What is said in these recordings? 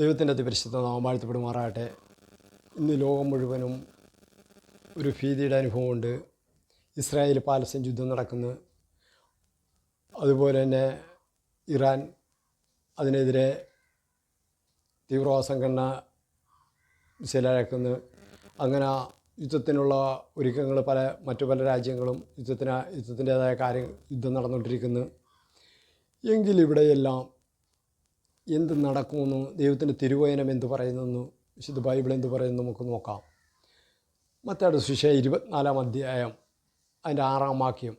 ദൈവത്തിന്റെ അതിപരിശുദ്ധ നാമം വാഴ്ത്തപ്പെടുമാറാകട്ടെ ഇന്ന് ലോകം മുഴുവനും ഒരു ഭീതിയുടെ അനുഭവമുണ്ട്. ഇസ്രായേൽ പാലസ്തീൻ യുദ്ധം നടക്കുന്നു. അതുപോലെ തന്നെ ഇറാൻ അതിനെതിരെ തീവ്രവാദ സംഘടന മിസൈലയക്കുന്നു. അങ്ങനെ യുദ്ധത്തിനുള്ള ഒരുക്കങ്ങൾ പല മറ്റു പല രാജ്യങ്ങളും യുദ്ധത്തിന് യുദ്ധത്തിന്റേതായ കാര്യം യുദ്ധം നടന്നുകൊണ്ടിരിക്കുന്നു. എങ്കിലിവിടെയെല്ലാം എന്ത് നടക്കുമെന്ന് ദൈവത്തിന്റെ തിരുവചനം എന്ത് പറയുന്നെന്ന് വിശുദ്ധ ബൈബിൾ എന്ത് പറയുന്നു നമുക്ക് നോക്കാം. മറ്റാട് സുശ ഇരുപത്തിനാലാം അധ്യായം അതിന്റെ ആറാം വാക്യം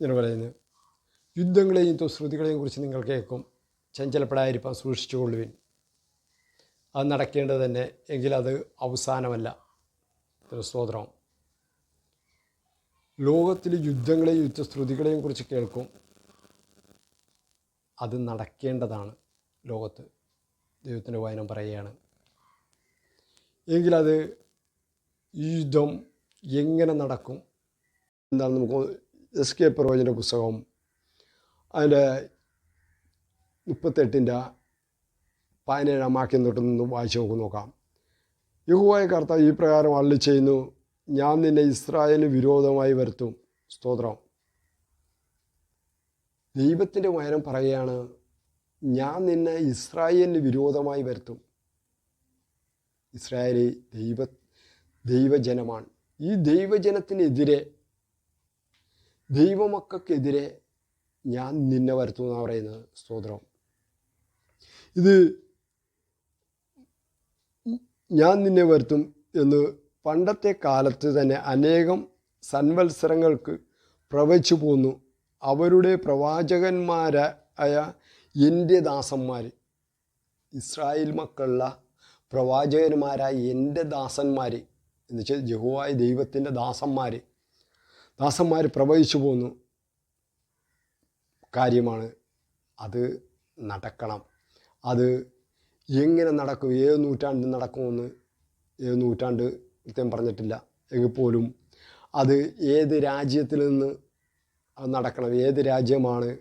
ഇങ്ങനെ പറയുന്നത് യുദ്ധങ്ങളെയും ശ്രുതികളെയും കുറിച്ച് നിങ്ങൾ കേൾക്കും ചഞ്ചലപ്പെടാതിരിക്കാൻ സൂക്ഷിച്ചുകൊള്ളുവിൻ അത് നടക്കേണ്ടത് തന്നെ എങ്കിലത് അവസാനമല്ല. സ്തോത്രം. ലോകത്തിൽ യുദ്ധങ്ങളെയും യുദ്ധശ്രുതികളെയും കുറിച്ച് കേൾക്കും അത് നടക്കേണ്ടതാണ്. ലോകത്ത് ദൈവത്തിന്റെ വായനം പറയുകയാണ്. എങ്കിലത് യുദ്ധം എങ്ങനെ നടക്കും? എന്താണ് നമുക്ക് എസ് കെ പ്രവചന പുസ്തകം അതിന്റെ മുപ്പത്തെട്ടിന്റെ പതിനേഴാം വാക്യം തൊട്ട് നിന്ന് വായിച്ചു നോക്കി നോക്കാം. യഹുവായ കർത്താവ് ഈ പ്രകാരം അള്ളി ചെയ്യുന്നു ഞാൻ നിന്നെ ഇസ്രായേലിന് വിരോധമായി വരുത്തും. സ്തോത്രം. ദൈവത്തിന്റെ വചനം പറയുകയാണ് ഞാൻ നിന്നെ ഇസ്രായേലിന് വിരോധമായി വരുത്തും. ഇസ്രായേലി ദൈവ ദൈവജനമാണ്. ഈ ദൈവജനത്തിനെതിരെ ദൈവമക്കൾക്കെതിരെ ഞാൻ നിന്നെ വരുത്തും എന്നാണ് പറയുന്നത് സ്തോത്രം. ഇത് ഞാൻ നിന്നെ വരുത്തും എന്ന് പണ്ടത്തെ കാലത്ത് തന്നെ അനേകം സൻവത്സരങ്ങൾക്ക് പ്രവചിച്ചു പോന്നു. അവരുടെ പ്രവാചകന്മാരായ എന്റെ ദാസന്മാർ ഇസ്രായേൽ മക്കളുള്ള പ്രവാചകന്മാരായ എന്റെ ദാസന്മാർ എന്ന് വെച്ചാൽ ജഹുവായ ദൈവത്തിന്റെ ദാസന്മാർ ദാസന്മാർ പ്രവചിച്ചു പോന്നു. കാര്യമാണ് അത് നടക്കണം. അത് എങ്ങനെ നടക്കും? ഏത് നൂറ്റാണ്ടിൽ നടക്കുമെന്ന് ഏത് നൂറ്റാണ്ട് കൃത്യം പറഞ്ഞിട്ടില്ല. എങ്കിൽ പോലും അത് ഏത് രാജ്യത്തിൽ നിന്ന് അത് നടക്കണം. ഏത് രാജ്യമാണ്?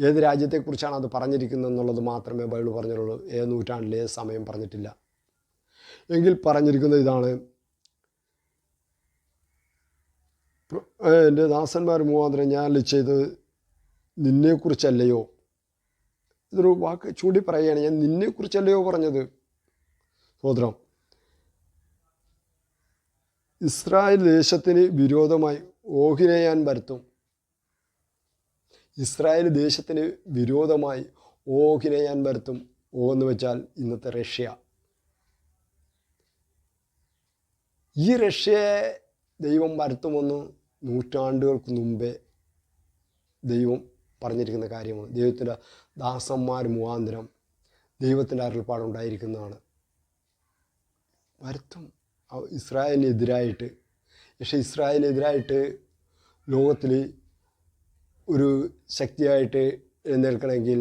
ഏത് രാജ്യത്തെക്കുറിച്ചാണ് അത് പറഞ്ഞിരിക്കുന്നത് എന്നുള്ളത് മാത്രമേ ബൈബിൾ പറഞ്ഞിട്ടുള്ളൂ ഏത് നൂറ്റാണ്ടിൽ ഏത് സമയം പറഞ്ഞിട്ടില്ല. എങ്കിൽ പറഞ്ഞിരിക്കുന്നത് ഇതാണ്. എന്റെ ദാസന്മാർ മുഖാന്തരം ഞാൻ ചെയ്ത് നിന്നെക്കുറിച്ചല്ലയോ? ഇതൊരു വാക്ക് ചൂണ്ടി പറയുകയാണ്. ഞാൻ നിന്നെക്കുറിച്ചല്ലയോ പറഞ്ഞത്? സോദരം ഇസ്രായേൽ ദേശത്തിന് വിരോധമായി ഓഹിനെ ഞാൻ വരുത്തും. ഇസ്രായേൽ ദേശത്തിന് വിരോധമായി ഓഹിനെ ഞാൻ വരുത്തും. ഓ എന്ന് വെച്ചാൽ ഇന്നത്തെ റഷ്യ. ഈ റഷ്യയെ ദൈവം വരുത്തുമെന്ന് നൂറ്റാണ്ടുകൾക്ക് മുമ്പേ ദൈവം പറഞ്ഞിരിക്കുന്ന കാര്യമാണ്. ദൈവത്തിന്റെ ദാസന്മാർ മുഖാന്തരം ദൈവത്തിന്റെ അരുൾപ്പാടുണ്ടായിരിക്കുന്നതാണ്. വരുത്തും. ഇസ്രായേലിനെതിരായിട്ട്. പക്ഷേ ഇസ്രായേലിനെതിരായിട്ട് ലോകത്തിൽ ഒരു ശക്തിയായിട്ട് എഴുന്നേൽക്കണമെങ്കിൽ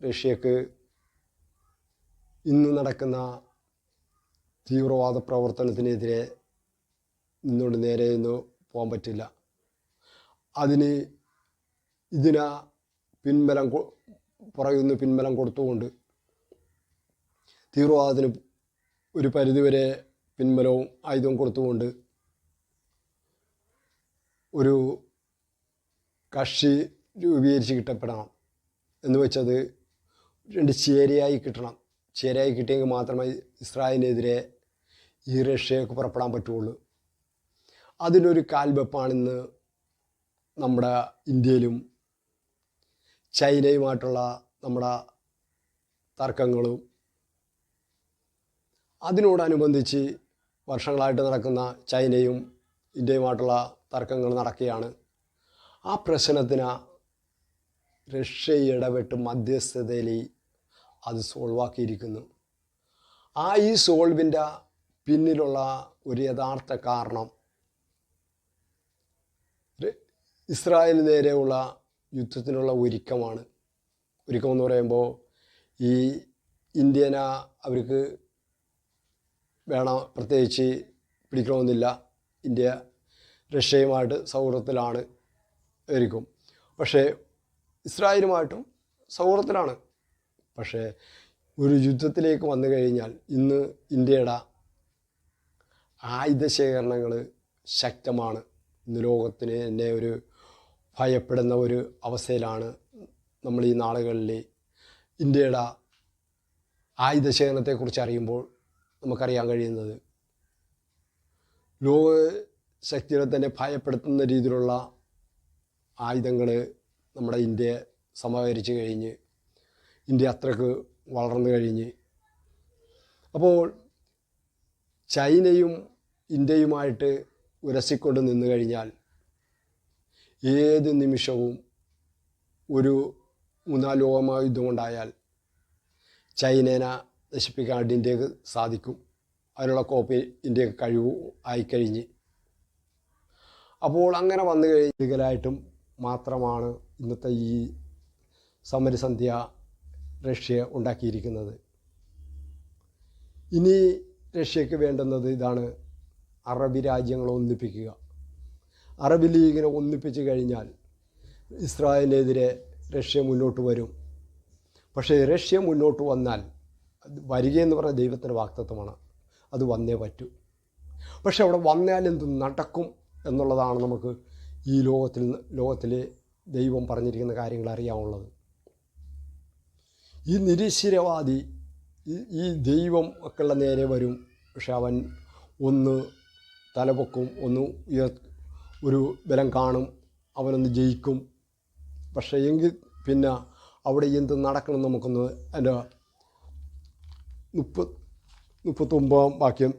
റഷ്യക്ക് ഇന്ന് നടക്കുന്ന തീവ്രവാദ പ്രവർത്തനത്തിനെതിരെ നിന്നോട് നേരെ നിന്ന് പോകാൻ പറ്റില്ല. അതിന് ഇതിന പിൻബലം പുറകുന്ന പിൻബലം കൊടുത്തുകൊണ്ട് തീവ്രവാദത്തിന് ഒരു പരിധിവരെ പിൻബലവും ആയുധവും കൊടുത്തുകൊണ്ട് ഒരു കക്ഷി രൂപീകരിച്ച് കിട്ടപ്പെടണം. എന്ന് വെച്ചത് രണ്ട് ചേരയായി കിട്ടണം. ചേരയായി കിട്ടിയെങ്കിൽ മാത്രമേ ഇസ്രായേലിനെതിരെ ഈ റഷ്യക്ക് പുറപ്പെടാൻ പറ്റുള്ളൂ. അതിനൊരു കാൽവെപ്പാണിന്ന് നമ്മുടെ ഇന്ത്യയിലും ചൈനയുമായിട്ടുള്ള നമ്മുടെ തർക്കങ്ങളും അതിനോടനുബന്ധിച്ച് വർഷങ്ങളായിട്ട് നടക്കുന്ന ചൈനയും ഇന്ത്യയുമായിട്ടുള്ള തർക്കങ്ങൾ നടക്കുകയാണ്. ആ പ്രശ്നത്തിന് റഷ്യ ഇടപെട്ട് മധ്യസ്ഥതയിൽ അത് സോൾവാക്കിയിരിക്കുന്നു ആ ഈ സോൾവിന്റെ പിന്നിലുള്ള ഒരു യഥാർത്ഥ കാരണം ഇസ്രായേലിന് നേരെയുള്ള യുദ്ധത്തിനുള്ള ഒരുക്കമാണ്. ഒരുക്കമെന്ന് പറയുമ്പോൾ ഈ ഇന്ത്യന അവർക്ക് വേണം പ്രത്യേകിച്ച് പിടിക്കണമെന്നില്ല. ഇന്ത്യ റഷ്യയുമായിട്ട് സൗഹൃദത്തിലാണ്. ആയിരിക്കും. പക്ഷേ ഇസ്രായേലുമായിട്ടും സൗഹൃദത്തിലാണ്. പക്ഷേ ഒരു യുദ്ധത്തിലേക്ക് വന്നു കഴിഞ്ഞാൽ ഇന്ന് ഇന്ത്യയുടെ ആയുധശേഖരണങ്ങൾ ശക്തമാണ്. ഇന്ന് ലോകത്തിന് തന്നെ ഒരു ഭയപ്പെടുന്ന ഒരു അവസ്ഥയിലാണ് നമ്മൾ ഈ നാളുകളിൽ ഇന്ത്യയുടെ ആയുധശേഖരണത്തെക്കുറിച്ച് അറിയുമ്പോൾ നമുക്കറിയാൻ കഴിയുന്നത്. ലോക ശക്തികളെ തന്നെ ഭയപ്പെടുത്തുന്ന രീതിയിലുള്ള ആയുധങ്ങൾ നമ്മുടെ ഇന്ത്യ സമാഹരിച്ച് കഴിഞ്ഞ് ഇന്ത്യ അത്രയ്ക്ക് വളർന്നു കഴിഞ്ഞ്. അപ്പോൾ ചൈനയും ഇന്ത്യയുമായിട്ട് ഉരസിക്കൊണ്ട് നിന്ന് കഴിഞ്ഞാൽ ഏത് നിമിഷവും ഒരു മൂന്നാം ലോകമഹായുദ്ധം ഉണ്ടായാൽ ചൈനേനെ നശിപ്പിക്കാനായിട്ട് ഇന്ത്യയ്ക്ക് സാധിക്കും. അതിനുള്ള കോപ്പി ഇന്ത്യയ്ക്ക് കഴിവ് ആയിക്കഴിഞ്ഞ്. അപ്പോൾ അങ്ങനെ വന്നു കഴിഞ്ഞായിട്ടും മാത്രമാണ് ഇന്നത്തെ ഈ സമരസന്ധ്യ റഷ്യ ഉണ്ടാക്കിയിരിക്കുന്നത്. ഇനി റഷ്യക്ക് വേണ്ടുന്നത് ഇതാണ് അറബി രാജ്യങ്ങളെ ഒന്നിപ്പിക്കുക. അറബ് ലീഗിനെ ഒന്നിപ്പിച്ച് കഴിഞ്ഞാൽ ഇസ്രായേലിനെതിരെ റഷ്യ മുന്നോട്ട് വരും. പക്ഷേ റഷ്യ മുന്നോട്ട് വന്നാൽ വരികയെന്ന് പറഞ്ഞ ദൈവത്തിന്റെ വാക്തത്വമാണ് അത് വന്നേ പറ്റൂ. പക്ഷെ അവിടെ വന്നാൽ എന്ത് നടക്കും എന്നുള്ളതാണ് നമുക്ക് ഈ ലോകത്തിൽ ലോകത്തിലെ ദൈവം പറഞ്ഞിരിക്കുന്ന കാര്യങ്ങൾ അറിയാനുള്ളത് ഈ നിരീശ്വരവാദി ഈ- ദൈവം ഒക്കെയുള്ള നേരെ വരും. പക്ഷെ അവൻ ഒന്ന് തലപൊക്കും ഒന്ന് ഉയർ ഒരു ബലം കാണും അവനൊന്ന് ജയിക്കും. പക്ഷേ എങ്കിൽ പിന്നെ അവിടെ എന്ത് നടക്കണം നമുക്കൊന്ന് എന്റെ മുപ്പ മുപ്പത്തൊമ്പതാം വാക്യം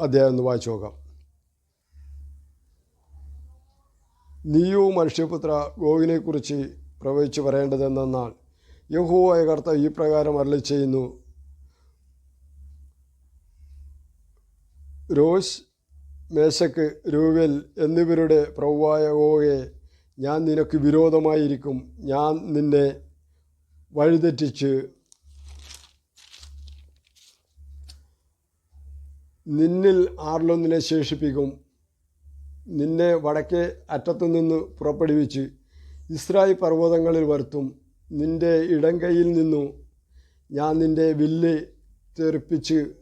അദ്ദേഹം ഒന്ന് വായിച്ചു നോക്കാം. നീയോ മനുഷ്യപുത്ര ഗോവിനെക്കുറിച്ച് പ്രവചിച്ച് പറയേണ്ടതെന്നാൽ യഹോവായ കർത്ത ഈ പ്രകാരം അരളി ചെയ്യുന്നു രോഷ് മേശക്ക് രൂവൽ എന്നിവരുടെ പ്രവായ ഗോവയെ ഞാൻ നിനക്ക് വിരോധമായിരിക്കും. ഞാൻ നിന്നെ വഴിതെറ്റിച്ച് നിന്നിൽ ആറിലൊന്നിനെ ശേഷിപ്പിക്കും. നിന്നെ വടക്കേ അറ്റത്തു നിന്ന് പുറപ്പെടുവിച്ച് ഇസ്രായേൽ പർവതങ്ങളിൽ വരുത്തും. നിന്റെ ഇടം കൈയിൽ നിന്നു ഞാൻ നിന്റെ വില്ല് തെറിപ്പിച്ച്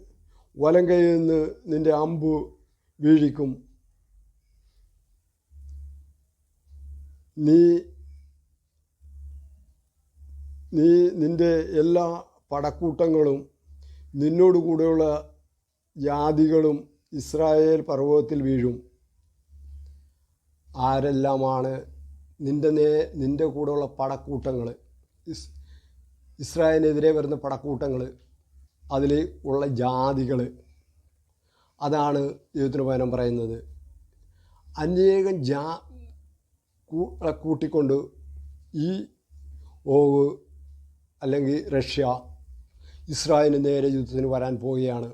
വലം കൈയിൽ നിന്ന് നിന്റെ അമ്പു വീഴിക്കും. നീ നീ നിന്റെ എല്ലാ പടക്കൂട്ടങ്ങളും നിന്നോടുകൂടെയുള്ള ജാതികളും ഇസ്രായേൽ പർവതത്തിൽ വീഴും. ആരെല്ലാമാണ് നിന്റെ നേ നിന്റെ കൂടെയുള്ള പടക്കൂട്ടങ്ങൾ ഇസ് ഇസ്രായേലിനെതിരെ വരുന്ന പടക്കൂട്ടങ്ങൾ അതിൽ ഉള്ള ജാതികൾ അതാണ് ദൈവത്തിന് പകരം പറയുന്നത്. അനേകം ജാ കൂട്ടിക്കൊണ്ട് ഈ ഓവ് അല്ലെങ്കിൽ റഷ്യ ഇസ്രായേലിന് നേരെ യുദ്ധത്തിന് വരാൻ പോവുകയാണ്.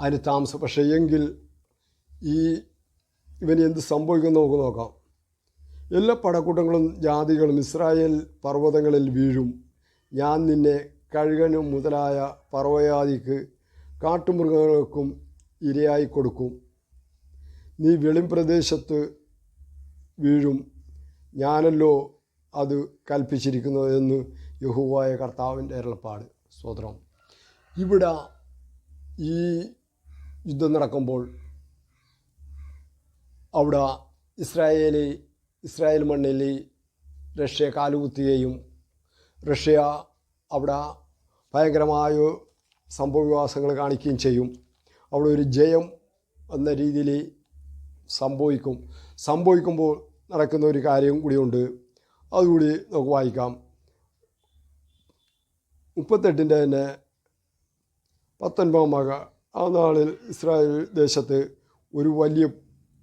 അതിന് താമസം പക്ഷേ എങ്കിൽ ഈ ഇവന് എന്ത് സംഭവിക്കുന്നു നമുക്ക് നോക്കാം. എല്ലാ പടക്കൂട്ടങ്ങളും ജാതികളും ഇസ്രായേൽ പർവതങ്ങളിൽ വീഴും. ഞാൻ നിന്നെ കഴുകനും മുതലായ പർവജാതിക്ക് കാട്ടുമൃഗങ്ങൾക്കും ഇരയായി കൊടുക്കും. നീ വെളിംപ്രദേശത്ത് വീഴും. ഞാനല്ലോ അത് കൽപ്പിച്ചിരിക്കുന്നത് എന്ന് യഹുവായ കർത്താവിന്റെ അരുളപ്പാട്. സ്വതന്ത്രം ഇവിടെ ഈ യുദ്ധം നടക്കുമ്പോൾ അവിടെ ഇസ്രായേലി ഇസ്രായേൽ മണ്ണിൽ റഷ്യ കാലുകുത്തുകയും റഷ്യ അവിടെ ഭയങ്കരമായ സംഭവവികാസങ്ങൾ കാണിക്കുകയും ചെയ്യും. അവിടെ ഒരു ജയം എന്ന രീതിയിൽ സംഭവിക്കും. സംഭവിക്കുമ്പോൾ നടക്കുന്ന ഒരു കാര്യം കൂടിയുണ്ട്. അതുകൂടി നമുക്ക് വായിക്കാം. മുപ്പത്തെട്ടിന്റെ തന്നെ പത്തൊൻപതാം മക ആ നാളിൽ ഇസ്രായേൽ ദേശത്ത് ഒരു വലിയ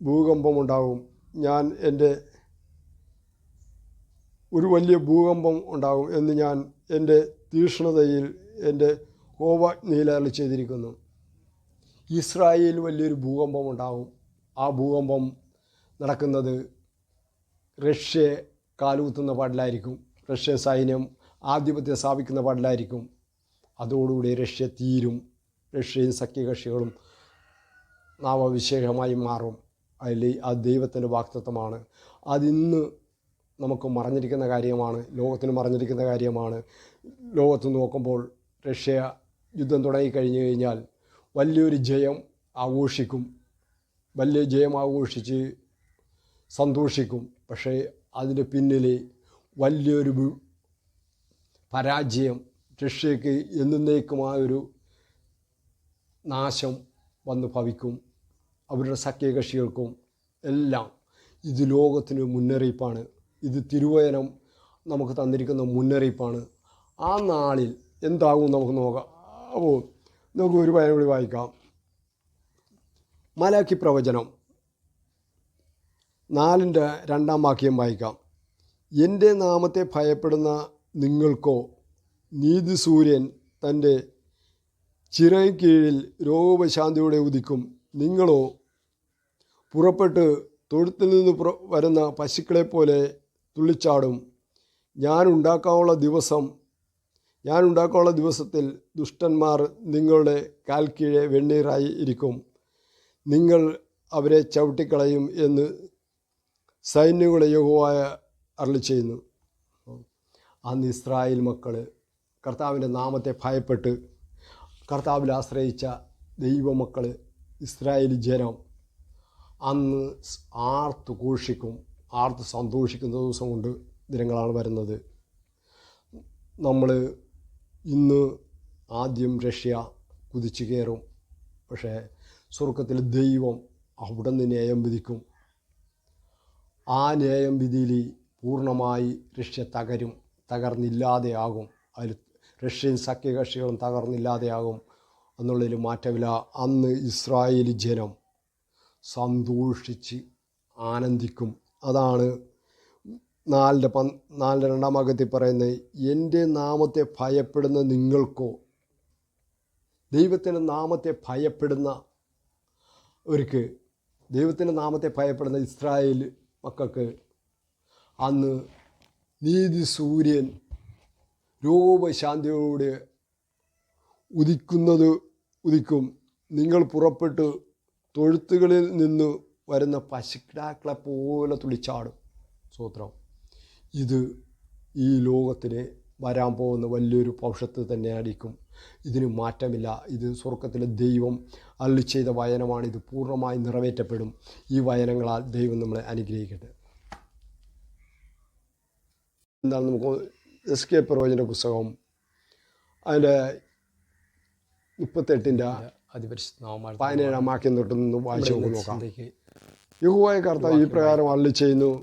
ഭൂകമ്പമുണ്ടാകും ഞാൻ എന്റെ ഒരു വലിയ ഭൂകമ്പം ഉണ്ടാകും എന്ന് ഞാൻ എന്റെ തീക്ഷ്ണതയിൽ എന്റെ കോപജ്ഞയിലറി ചെയ്തിരിക്കുന്നു. ഇസ്രായേൽ വലിയൊരു ഭൂകമ്പം ഉണ്ടാകും ആ ഭൂകമ്പം നടക്കുന്നത് റഷ്യ കാലുകുത്തുന്ന പാടിലായിരിക്കും. റഷ്യൻ സൈന്യം ആധിപത്യം സ്ഥാപിക്കുന്ന പാടിലായിരിക്കും. അതോടുകൂടി റഷ്യ തീരും. റഷ്യയും സഖ്യകക്ഷികളും നാമവിശേഷമായി മാറും. അതിൽ ആ ദൈവത്തിന്റെ വാക്തത്വമാണ്. അതിന്ന് നമുക്ക് മറഞ്ഞിരിക്കുന്ന കാര്യമാണ് ലോകത്തിന് മറഞ്ഞിരിക്കുന്ന കാര്യമാണ്. ലോകത്ത് നോക്കുമ്പോൾ റഷ്യ യുദ്ധം തുടങ്ങിക്കഴിഞ്ഞു കഴിഞ്ഞാൽ വലിയൊരു ജയം ആഘോഷിക്കും. വലിയ ജയം ആഘോഷിച്ച് സന്തോഷിക്കും. പക്ഷേ അതിന് പിന്നിൽ വലിയൊരു പരാജയം റഷ്യക്ക് എന്നേക്കുമായൊരു നാശം വന്ന് ഭവിക്കും. അവരുടെ സഖ്യകക്ഷികൾക്കും എല്ലാം ഇത് ലോകത്തിന് മുന്നറിയിപ്പാണ്. ഇത് തിരുവചനം നമുക്ക് തന്നിരിക്കുന്ന മുന്നറിയിപ്പാണ്. ആ നാളിൽ എന്താകും നമുക്ക് നോക്കാം. അപ്പോൾ നമുക്ക് ഒരു പയം കൂടി വായിക്കാം. മലാക്കി പ്രവചനം. നാലിന്റെ രണ്ടാം വാക്യം വായിക്കാം. എന്റെ നാമത്തെ ഭയപ്പെടുന്ന നിങ്ങൾക്കോ നീതി സൂര്യൻ തന്റെ ചിറൈ കീഴിൽ രോഗശാന്തിയോടെ ഉദിക്കും. നിങ്ങളോ പുറപ്പെട്ട് തൊഴുത്തിൽ നിന്ന് വരുന്ന പശുക്കളെ പോലെ തുള്ളിച്ചാടും. ഞാൻ ഉണ്ടാക്കാനുള്ള ദിവസം ഞാൻ ഉണ്ടാക്കാനുള്ള ദിവസത്തിൽ ദുഷ്ടന്മാർ നിങ്ങളുടെ കാൽ കീഴെ വെണ്ണീറായി ഇരിക്കും. നിങ്ങൾ അവരെ ചവിട്ടിക്കളയും എന്ന് സൈന്യങ്ങളുടെ യോഗമായ അരളി ചെയ്യുന്നു. അന്ന് ഇസ്രായേൽ മക്കൾ കർത്താവിന്റെ നാമത്തെ ഭയപ്പെട്ട് കർത്താവിൽ ആശ്രയിച്ച ദൈവമക്കൾ ഇസ്രായേൽ ജനം അന്ന് ആർത്ത് ഘോഷിക്കും ആർത്ത് സന്തോഷിക്കുന്ന ദിവസം കൊണ്ട് ദിനങ്ങളാണ് വരുന്നത്. നമ്മൾ ഇന്ന് ആദ്യം റഷ്യ കുതിച്ചു കയറും. പക്ഷേ സ്വർഗത്തിൽ ദൈവം അവിടെ നിന്ന് ന്യായം വിധിക്കും. ആ ന്യായം വിധിയിൽ പൂർണമായി റഷ്യ തകരും തകർന്നില്ലാതെയാകും. അതിൽ റഷ്യൻ സഖ്യകക്ഷികളും തകർന്നില്ലാതെയാകും. എന്നുള്ളതിൽ മാറ്റമില്ല. അന്ന് ഇസ്രായേലി ജനം സന്തോഷിച്ച് ആനന്ദിക്കും. അതാണ് നാലിന്റെ പ നാലിന്റെ രണ്ടാം ഭാഗത്തിൽ പറയുന്നത് എന്റെ നാമത്തെ ഭയപ്പെടുന്ന നിങ്ങൾക്കോ? ദൈവത്തിന്റെ നാമത്തെ ഭയപ്പെടുന്ന അവർക്ക് ദൈവത്തിന്റെ നാമത്തെ ഭയപ്പെടുന്ന ഇസ്രായേൽ മക്കൾക്ക് അന്ന് നീതി സൂര്യൻ രൂപശാന്തിയോടെ ഉദിക്കുന്നത് ഉദിക്കും. നിങ്ങൾ പുറപ്പെട്ട് തൊഴുത്തുകളിൽ നിന്ന് വരുന്ന പശുക്കിടാക്കളെ പോലെ തുളിച്ചാടും സൂത്രം. ഇത് ഈ ലോകത്തിന് വരാൻ പോകുന്ന വലിയൊരു പൗഷത്ത് തന്നെയായിരിക്കും. ഇതിന് മാറ്റമില്ല. ഇത് സ്വർഗത്തിലെ ദൈവം അള്ളി ചെയ്ത വയനമാണ് ഇത് പൂർണമായി നിറവേറ്റപ്പെടും. ഈ വയനങ്ങളാൽ ദൈവം നമ്മളെ അനുഗ്രഹിക്കട്ടെ. എന്താണ് നമുക്ക് എസ് കെ പ്രവചന പുസ്തകം? അതിന്റെ മുപ്പത്തെട്ടിന്റെ പതിനേഴാം വാക്യം തൊട്ട് നിന്ന് വായിച്ചു നോക്കി. യഹോവായ കർത്താവ് ഈ പ്രകാരം അള്ളി ചെയ്യുന്നു.